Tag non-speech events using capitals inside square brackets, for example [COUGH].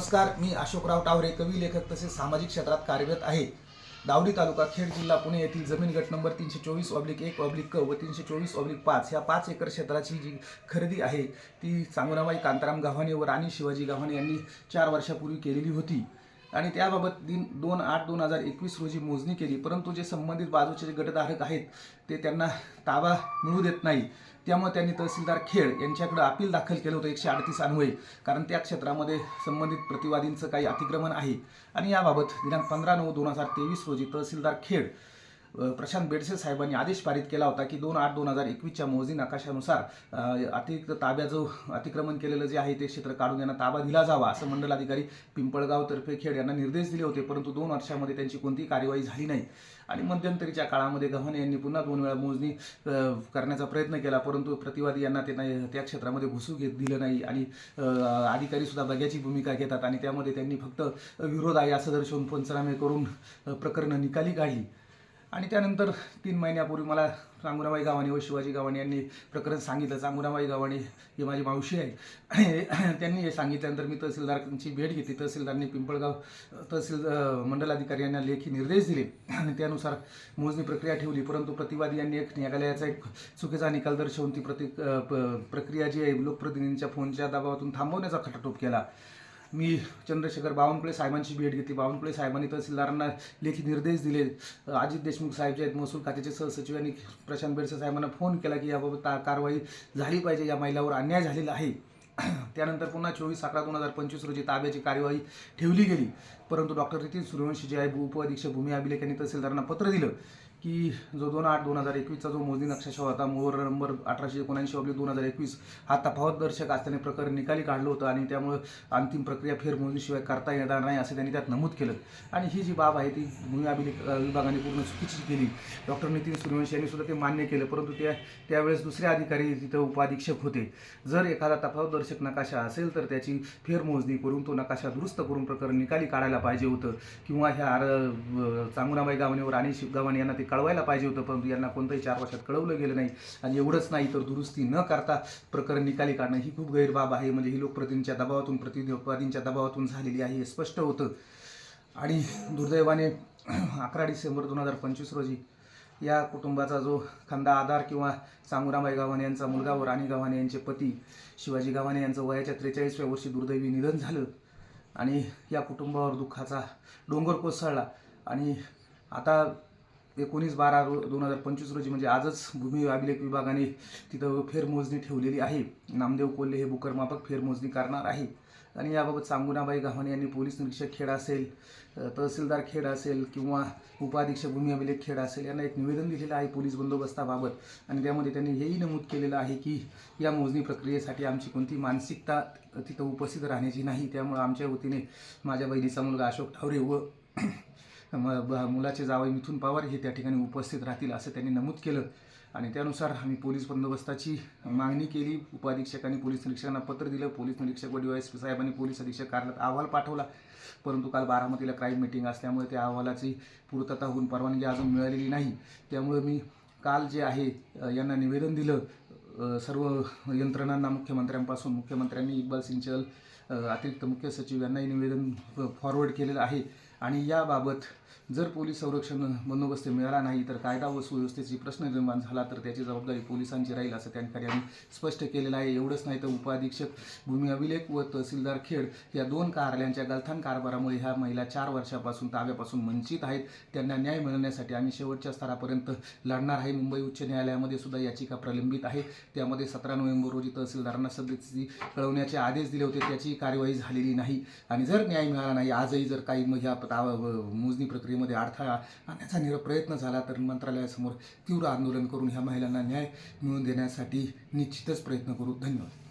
नमस्कार मी अशोकराव टावरे कवी लेखक तसेच सामाजिक क्षेत्रात कार्यरत आहे. दावडी तालुका खेड जिल्हा पुणे येथील जमीन गट नंबर तीनशे चोवीस ऑब्लिक एक ऑब्लिक क व तीनशे चोवीस ऑब्लिक पाच ह्या पाच एकर क्षेत्राची जी खरेदी आहे ती चांगुराबाई कांताराम गव्हाणे व राणी शिवाजी गव्हाणे यांनी चार वर्षापूर्वी केलेली होती. आणि त्याबाबत दिन दोन आठ दोन हजार एकवीस रोजी मोजणी केली. परंतु जे संबंधित बाजूचे जे गटधारक आहेत ते त्यांना ताबा मिळू देत नाही. त्यामुळे त्यांनी तहसीलदार खेड यांच्याकडे अपील दाखल केलं होतं एकशे अडतीस अन्वये. कारण त्या क्षेत्रामध्ये संबंधित प्रतिवादींचं काही अतिक्रमण आहे. आणि याबाबत दिनांक पंधरा नऊ दोन हजार तेवीस रोजी तहसीलदार खेड प्रशांत बेडसे साहेबांनी आदेश पारित केला होता की दोन आठ दोन हजार एकवीसच्या मोजणी नकाशानुसार अतिरिक्त ताब्या जो अतिक्रमण केलेलं जे आहे ते क्षेत्र काढून यांना ताबा दिला जावा असं मंडलाधिकारी पिंपळगाव तर्फे खेड यांना निर्देश दिले होते परंतु दोन वर्षामध्ये त्यांची कोणतीही कार्यवाही झाली नाही. आणि मध्यंतरीच्या काळामध्ये गव्हाणे यांनी पुन्हा दोन वेळा मोजणी करण्याचा प्रयत्न केला परंतु प्रतिवादी यांना ते त्या क्षेत्रामध्ये घुसू घेत दिलं नाही आणि अधिकारी सुद्धा बघ्याची भूमिका घेतात आणि त्यामध्ये त्यांनी फक्त विरोध आहे असं दर्शवून पंचनामे करून प्रकरणं निकाली काढली. आणि त्यानंतर तीन महिन्यापूर्वी मला चांगुराबाई गावाने व शिवाजी गावाने यांनी प्रकरण सांगितलं. चांगुराबाई गावाने ही माझी मावशी आहे. आणि [CLEARS THROAT] त्यांनी हे सांगितल्यानंतर मी तहसीलदारांची भेट घेतली. तहसीलदारांनी पिंपळगाव तहसील मंडलाधिकारी यांना लेखी निर्देश दिले. आणि त्यानुसार मोजणी प्रक्रिया ठेवली. परंतु प्रतिवादी यांनी एक न्यायालयाचा एक चुकीचा निकाल दर्शवून ती प्रति प- प्रक्रिया जी आहे लोकप्रतिनिधींच्या फोनच्या दबावातून थांबवण्याचा खटाटोप केला. मी चंद्रशेखर बावनकुळे साहेबांची भेट घेतली. बावनकुळे साहेबांनी तहसीलदारांना लेखी निर्देश दिले. अजित देशमुख साहेब जे आहेत महसूल खात्याचे सहसचिव आणि प्रशांत बेडसे साहेबांना फोन केला की याबाबत कारवाई झाली पाहिजे या महिलावर अन्याय झालेला आहे. [CLEARS THROAT] त्यानंतर पुन्हा चोवीस अकरा दोन हजार पंचवीस रोजी ताब्याची कार्यवाही ठेवली गेली. परंतु डॉक्टर नितीन सूर्यवंशी जे आहे उप अधीक्षक भूमी अभिलेख यांनी तहसीलदारांना पत्र दिलं की जो दोन आठ दोन हजार एकवीसचा जो मोजणी नक्षाशा होता मोहर नंबर अठराशे एकोणऐंशी ऑब्लिक दोन हजार एकवीस हा तफावत दर्शक असल्याने प्रकरण निकाली काढलं होतं आणि त्यामुळे अंतिम प्रक्रिया फेरमोजणीशिवाय करता येणार नाही असं त्यांनी त्यात नमूद केलं. आणि ही जी बाब आहे ती भूमी अभिलेख विभागाने पूर्ण चुकीची केली. डॉक्टर नितीन सूर्यवंशी यांनी सुद्धा ते मान्य केलं परंतु त्या त्यावेळेस दुसरे अधिकारी तिथं उपाधीक्षक होते. जर एखादा तफावतदर्शक आवश्यक नकाशा असेल तर त्याची फेरमोजणी करून तो नकाशा दुरुस्त करून प्रकरण निकाली काढायला पाहिजे होतं. किंवा ह्या आर गावणेवर गावानेवर आणि शिव गावाने यांना ते कळवायला पाहिजे होतं परंतु यांना कोणत्याही चार वर्षात कळवलं गेलं नाही. आणि एवढंच नाही तर दुरुस्ती न करता प्रकरण निकाली काढणं ही खूप गैरबाब आहे. म्हणजे ही लोकप्रतिनिधींच्या दबावातून प्रतिनिधीच्या दबावातून झालेली आहे हे स्पष्ट होतं. आणि दुर्दैवाने अकरा डिसेंबर दोन हजार पंचवीस रोजी या कुटुंबाचा जो खंदा आधार किंवा चांगुराबाई गव्हाणे यांचा मुलगा व राणी गव्हाणे यांचे पती शिवाजी गव्हाणे यांचं वयाच्या त्रेचाळीसव्या वर्षी दुर्दैवी निधन झालं आणि या कुटुंबावर दुःखाचा डोंगर कोसळला. आणि आता एकोणीस बारा रो दोन हजार पंचवीस रोजी म्हणजे आजच भूमी अभिलेख विभागाने तिथं फेरमोजणी ठेवलेली आहे. नामदेव कोल्हे हे भूकरमापक फेरमोजणी करणार आहे. आणि याबाबत सांगुणाबाई गव्हाणे यांनी पोलीस निरीक्षक खेड असेल तहसीलदार खेड असेल किंवा उपाधीक्षक भूमी अभिलेख खेड असेल यांना एक निवेदन दिलेलं आहे पोलीस बंदोबस्ताबाबत. आणि त्यामध्ये त्यांनी हेही नमूद केलेलं आहे की या मोजणी प्रक्रियेसाठी आमची कोणती मानसिकता तिथं उपस्थित राहण्याची नाही. त्यामुळे आमच्या वतीने माझ्या बहिणीचा मुलगा अशोक ठावरे व म- ब- मुलाचे जावई मिथून पवार हे त्या ठिकाणी उपस्थित राहतील असं त्यांनी नमूद केलं. आणि त्यानुसार आम्ही पोलीस बंदोबस्ताची मागणी केली. उपाधीक्षकांनी पोलीस निरीक्षकांना पत्र दिलं. पोलीस निरीक्षक व डी पी साहेबांनी पोलीस अधीक्षक कार्यालयात अहवाल पाठवला. परंतु काल बारामतीला क्राईम मिटिंग असल्यामुळे त्या अहवालाची पूर्तता होऊन परवानगी अजून मिळालेली नाही. त्यामुळे मी काल जे आहे यांना निवेदन दिलं. सर्व यंत्रणांना मुख्यमंत्र्यांपासून मुख्यमंत्र्यांनी इक्बाल सिंचल अतिरिक्त मुख्य सचिव यांनाही निवेदन फॉरवर्ड केलेलं आहे. आणि याबाबत जर पोलीस संरक्षण बंदोबस्त मिळाला नाही तर कायदा व सुव्यवस्थेची प्रश्न निर्माण झाला तर त्याची जबाबदारी पोलिसांची राहील असं त्या ठिकाणी स्पष्ट केलेलं आहे. एवढंच नाही तर उपाधीक्षक भूमी अभिलेख व तहसीलदार खेड या दोन कार्यालयांच्या गलथान कारभारामुळे ह्या महिला चार वर्षापासून ताब्यापासून वंचित आहेत. त्यांना न्याय मिळवण्यासाठी आम्ही शेवटच्या स्तरापर्यंत लढणार आहे. मुंबई उच्च न्यायालयामध्ये सुद्धा याचिका प्रलंबित आहे. त्यामध्ये सतरा नोव्हेंबर रोजी तहसीलदारांना सदस्यी कळवण्याचे आदेश दिले होते. त्याची कार्यवाही झालेली नाही. आणि जर न्याय मिळाला नाही आजही जर काही मग ह्या ताव- मोजणी प्रक्रियेमध्ये अडथळा आणण्याचा निर प्रयत्न झाला तर मंत्रालयासमोर तीव्र आंदोलन करून ह्या महिलांना न्याय मिळवून देण्यासाठी निश्चितच प्रयत्न करू. धन्यवाद.